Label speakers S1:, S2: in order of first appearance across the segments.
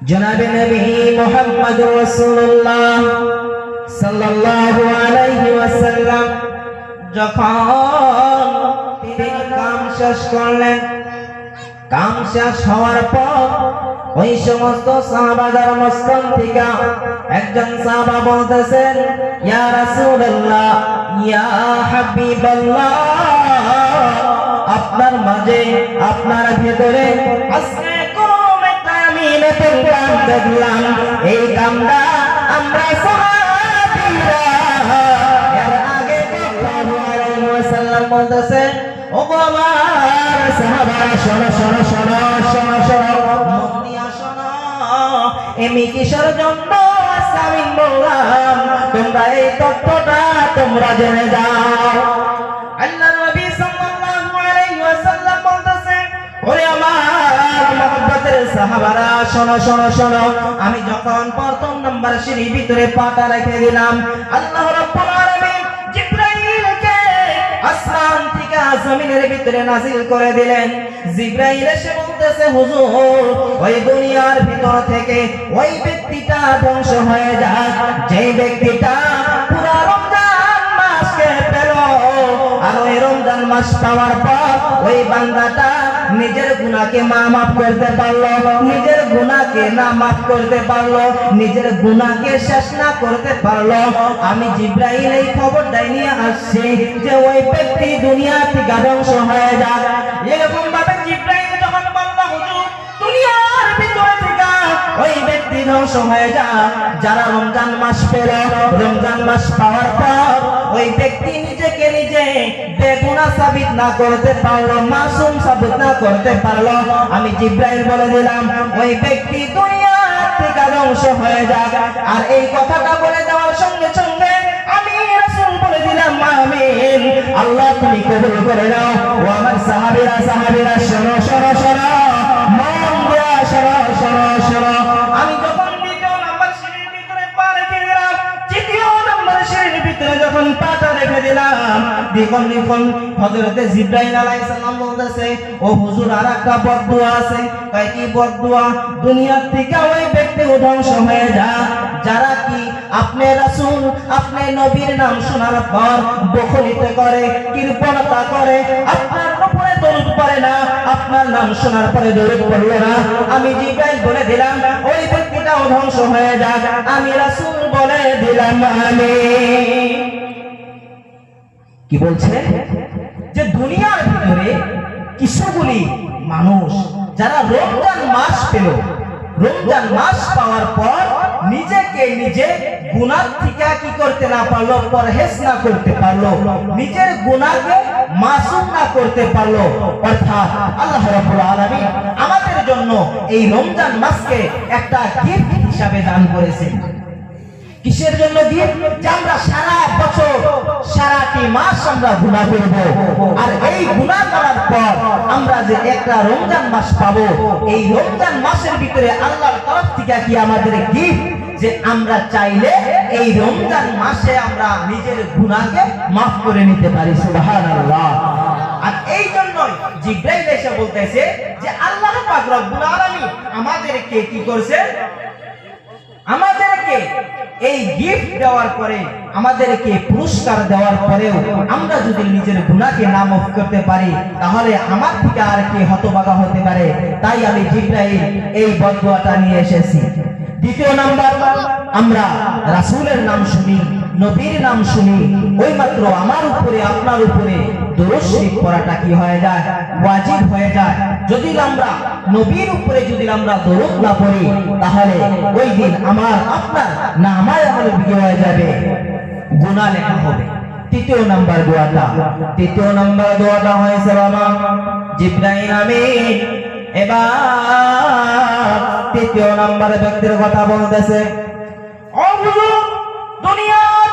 S1: জনাবে নবী মোহাম্মদ রাসূলুল্লাহ সাল্লাল্লাহু আলাইহি ওয়াসাল্লাম, যখন তিনি কাম শেষ করলেন, কাম শেষ হওয়ার পর ওই সমস্ত সাহাবাদের মস্তন থেকে একজন সাহাবা বলতেছেন, ইয়া রাসূলুল্লাহ, ইয়া হাবিবাল্লাহ, আপনার মাঝে, আপনার ভেতরে একটা নতুন কাম দেখলাম। এই কামটা আমরা বলতেছেন ও আমার সাহাবারা, শোনো শোনো শোনো শোনো শোনো মন কিসের জন্য আমি বললাম এই তত্ত্বটা তোমরা জেনে যাও। আমি যখন প্রথম নাম্বার সিঁড়ির ভিতরে পাটা রেখে দিলাম, আল্লাহ জমিনের ভিতরে নাজিল করে দিলেন। জিব্রাইল এসে বলতেছে, হুজুর, ওই দুনিয়ার ভিতর থেকে ওই ব্যক্তিটা ধ্বংস হয়ে যাক। যেই ব্যক্তিটা রমজান মাস পাওয়ার পর ওই নিজের মা মাফ করতে পারল, নিজের গুনাহকে না মাফ করতে পারল, নিজের গুনাহকে শেষ না করতে পারল। আমি জিব্রাইল এই খবরটাই নিয়ে আসছি যে ওই ব্যক্তি দুনিয়া থেকে ধ্বংস হয়ে যাক। এরকম ভাবে জিব্রাইল যখন বলল, হুজুর, দুনিয়ার ভিতরে থেকে ওই ধ্বংস হয়ে যা, যারা রমজান মাস রমজান মাস পাওয়ার পর ওই ব্যক্তি নিজেকে নিজে বেগুনা সাবিত না করতে পারল, মাসুম সাবিত না করতে পারল। আমি জিব্রাইল বলে দিলাম, ওই ব্যক্তি দুনিয়া থেকে ধ্বংস হয়ে যাক। আর এই কথাটা বলে দেওয়ার সঙ্গে সঙ্গে আমি বলে দিলাম, আমিন। আল্লাহ তুমি কবুল করে নাও। দেখুন দেখুন হযরতে জিব্রাইল আলাইহিস সালাম বলতেছে, ও হুজুর আর একটা বদদুয়া আছে। কয়, কি বদদুয়া? দুনিয়ার থেকে ওই ব্যক্তি ধ্বংস হয়ে যা, যারা কি আপনি রাসূল, আপনি নবীর নাম শোনার পর বখলিতে করে, কৃপণতা করে, আপনার উপরে দরুদ পড়ে না, আপনার নাম শোনার পরে দরুদ পড়ল না? আমি জিব্রাইল বলে দিলাম, ওই ব্যক্তিটাও ধ্বংস হয়ে যাক। আমি রাসূল বলে দিলাম আমি কি বলছে? যে দুনিয়ার ভিতরে কিছুগুলি মানুষ, যারা রমজান মাস পেল, রমজান মাস পাওয়ার পর নিজেকে নিজে গুনাহ থেকে কি করতে না পারল, পরহেজ না করতে পারল, নিজের গুনাহকে মাসুম না করতে পারল। অর্থাৎ আল্লাহ রাব্বুল আলামিন আমাদের জন্য এই রমজান মাসকে একটা গিফট হিসাবে দান করেছেন। কিসের জন্য দিয়ে? যে আমরা সারা বছর, সারাটি মাস আমরা গুনাহ করব। আর এই গুনাহ করার পর আমরা যে একটা রমজান মাস পাবো, এই রমজান মাসের ভিতরে আল্লাহর তরফ থেকে কি আমাদের গিফট যে আমরা চাইলে এই রমজান মাসে আমরা নিজের গুণাকে মাফ করে নিতে পারি, সুবহানাল্লাহ। আর এই জন্যই জিব্রাইল এসে বলতেছে যে, আল্লাহ পাক রব্বুল আলামিন আমাদেরকে কি করছে? আমাদেরকে এই গিফট দেওয়ার পরে, আমাদেরকে পুরস্কার দেওয়ার পরেও আমরা যদি নিজের গুণাকে নাম করতে পারি, তাহলে আমার থেকে আর কি হতবাগা হতে পারে? তাই আমি জিব্রাহিম এই বদুয়াটা নিয়ে এসেছি। দ্বিতীয় নাম্বার, আমরা রাসুলের নাম শুনি। নবীর নাম শুনি ওই মাত্র আমার উপরে, আপনার উপরে দরুদ শরীফ পড়াটা কি হয়ে যায়? ওয়াজিব হয়ে যায়। যদি আমরা নবীর উপরে যদি আমরা দরুদ না পড়ি, তাহলে ওই দিন আমার, আপনার না আমার আমল বিয়ে হয়ে যাবে। গুনাহ লেখা হবে। তৃতীয় নাম্বার দোয়াটা। তৃতীয় নাম্বার দোয়াটা হয়েছে বাবা, জিব্রাইল আমিন। এবার তৃতীয় নাম্বার ব্যক্তির কথা বলতেছে। দুনিয়ার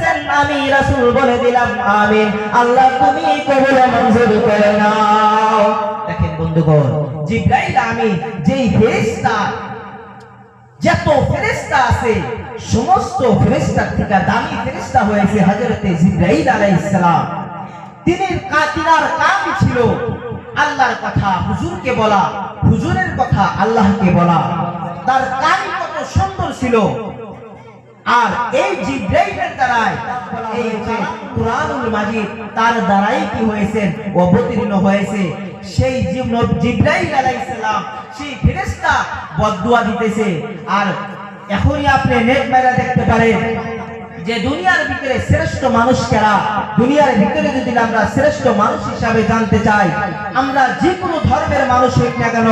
S1: বলতেছেন আমি রাসূল বলে দিলাম, আমিন। আল্লাহ, তুমি কবুল মঞ্জুর করে নাও। দেখেন বন্ধুগণ, জিব্রাইল আমিন যেই ফেরেশতা, যত ফেরেশতা আছে, সমস্ত ফেরেশতার থেকে দামি ফেরেশতা হয়েছে হযরতে জিব্রাইল আলাইহিস তিনি কাতিনার কাম ছিল আল্লাহর কথা, হুজুরকে বলা, হুজুরের কথা আল্লাহকে বলা। তার কান কত সুন্দর ছিল। আর এই জিব্রাইলের দ্বারাই এই যে কুরআনুল মাজিদ তার দ্বারাই কি হয়েছে? অবতীর্ণ হয়েছে। সেই জিব- জিব্রাইল আলাইহিস সালাম সেই ফেরেশতা বদদুয়া দিতেছে। আর এখনই আপনি নেট মেরা দেখতে পারেন যে দুনিয়ার ভিতরে শ্রেষ্ঠ মানুষ কারা? দুনিয়ার ভিতরে যদি আমরা শ্রেষ্ঠ মানুষ হিসাবে জানতে চাই, আমরা যে কোনো ধর্মের মানুষ হই না কেন,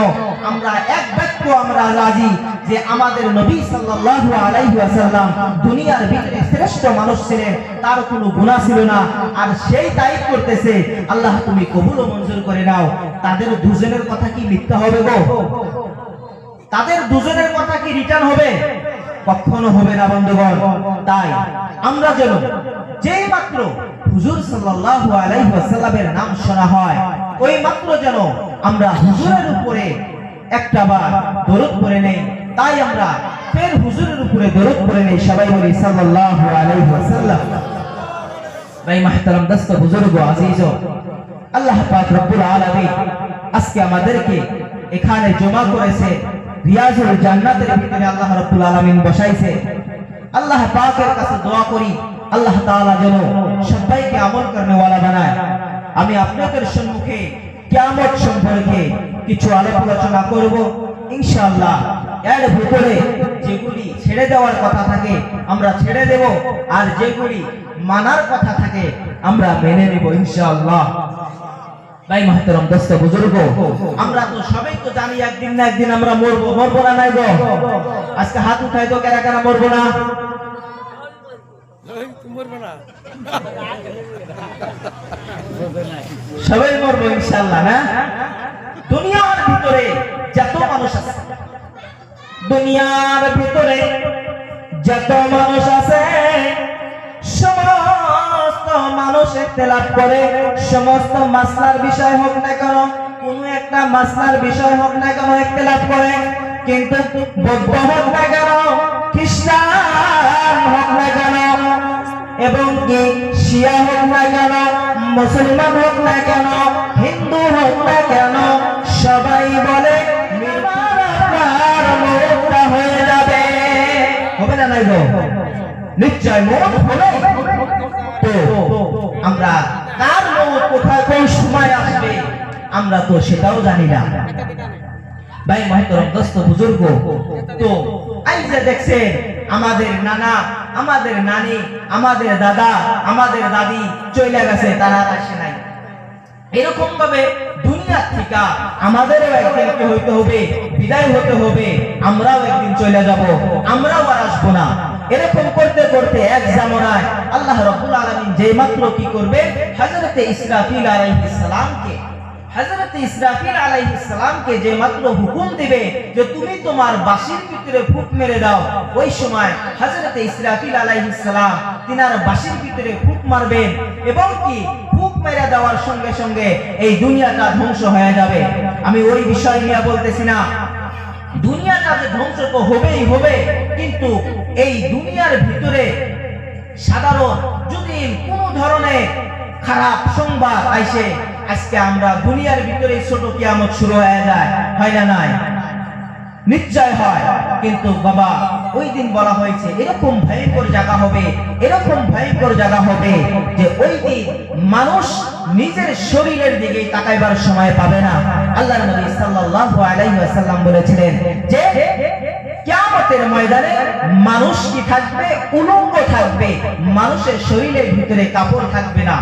S1: আমরা এক বাক্য আমরা রাজি যে আমাদের নবী সাল্লাল্লাহু আলাইহি ওয়াসাল্লাম দুনিয়ার ভিতরে শ্রেষ্ঠ মানুষ ছিলেন, তার কোনো গুনাহ ছিল না। আর সেই তাইব করতেছে, আল্লাহ, তুমি কবুল ও মঞ্জুর করে নাও। তাদের দুজনের কথা কি মিথ্যা হবে গো? তাদের দুজনের কথা কি রিটার্ন হবে? কখনো হবে না, বন্ধুগণ। তাই আমরা যেন যেই মাত্র হুজুর সাল্লাল্লাহু আলাইহি ওয়াসাল্লামের নাম শোনা হয়, ওই মাত্র যেন আমরা হুজুরের উপরে একটা বার দরুদ পড়ে নেই। তাই আমরা ফের হুজুরের উপরে দরুদ পড়ে নেই। সবাই বলি, সাল্লাল্লাহু আলাইহি ওয়াসাল্লাম। ভাই মাহতারাম, দস্ত, বুজুর্গ, আজিজ, আল্লাহ পাক রব্বুল আলামিন আজকে আমাদেরকে এখানে জমা করেছে রিয়াজুল জান্নাতের ভিতরে আল্লাহ রাব্বুল আলামিন বসাইছে। আল্লাহ পাকের কাছে দোয়া করি, আল্লাহ তাআলা যেন সবাইকে আমল করনে ওয়ালা বানায়। আমি আপনাদের সম্মুখে কিয়ামত সম্পর্কে কিছু আলাপ আলোচনা করব। ইনশাআল্লাহ, এর ভিতরে যেগুলি ছেড়ে দেওয়ার কথা থাকে আমরা ছেড়ে দেব আর যেগুলি মানার কথা থাকে আমরা মেনে নেব ইনশাআল্লাহ। ভাই মাহতারাম, দোস্ত, বুজুর্গ, আমরা তো সবাই তো জানি একদিন না একদিন আমরা মরবো মরবো না নাই গো। আজকে হাত উঠাই তো কেরা কেরা মরবো না? সবাই মরবো ইনশাআল্লাহ, না? দুনিয়ার ভিতরে যত মানুষ আছে, দুনিয়ার ভিতরে যত মানুষ আছে, সমস্ত মানুষ ইখতিলাফ করে। সমস্ত মাসলার বিষয় হোক না কেন, কোন একটা মাসলার বিষয় হোক না কেন ইখতিলাফ করে। কিন্তু বৌদ্ধ হোক না কেন, খ্রিস্টান হোক না কেন এবং কি? শিয়া হোক না কেন, মুসলমান হোক না কেন, হিন্দু হোক না কেন, সবাই বলে হয়ে যাবে। না নিশ্চয় আমরা সময় আসবে, আমরা তো সেটাও জানি না। দোস্ত বুজুর্গ, তো আমাদের নানা আমাদের নানি, আমাদের দাদা, আমাদের দাদি চলে গেছে, তারা আসে নাই। এরকম ভাবে দুনিয়া থেকে আমাদেরও একদিন কি হইতে হবে, বিদায় হতে হবে, আমরাও একদিন চলে যাব, আমরাও আর আসব না। এরকম করতে করতে এক জামানায় আল্লাহ রাব্বুল আলামিন যেই মাত্র কি করবে, হযরতে ইসরাফিল আলাইহিস সালামকে হযরত ইসরাফিল যে মাত্র হুকুম দিবে যে তুমি তোমার বাঁশির ভিতরে মেরে দাও, ওই সময় ইসরাফিল তিনার বাঁশির ভিতরে মারবেন এবং কি মেরে সঙ্গে সঙ্গে এই ধ্বংস হয়ে যাবে। আমি ওই বিষয় নিয়ে বলতেছি না। দুনিয়াটা যে ধ্বংস তো হবেই হবে, কিন্তু এই দুনিয়ার ভিতরে সাধারণ যদি কোন ধরনের খারাপ সংবাদ আইসে আজকে আমরা দুনিয়ার ভিতরে ছোট কিয়ামত শুরু হয়ে যায়। হয় না নাই? নিশ্চয় হয়। কিন্তু বাবা, ওই দিন বলা হয়েছে, এরকম ভয়ঙ্কর জায়গা হবে, এরকম ভয়ঙ্কর জায়গা হবে যে ওই দিন মানুষ নিজের শরীরের দিকে তাকাইবার সময় পাবে না। আল্লাহ নবী সাল্লাল্লাহু আলাইহি ওয়াসাল্লাম বলেছিলেন যে, কিয়ামতের ময়দানে মানুষ কি থাকবে? উলঙ্গ থাকবে। মানুষের শরীরের ভিতরে কাপড় থাকবে না।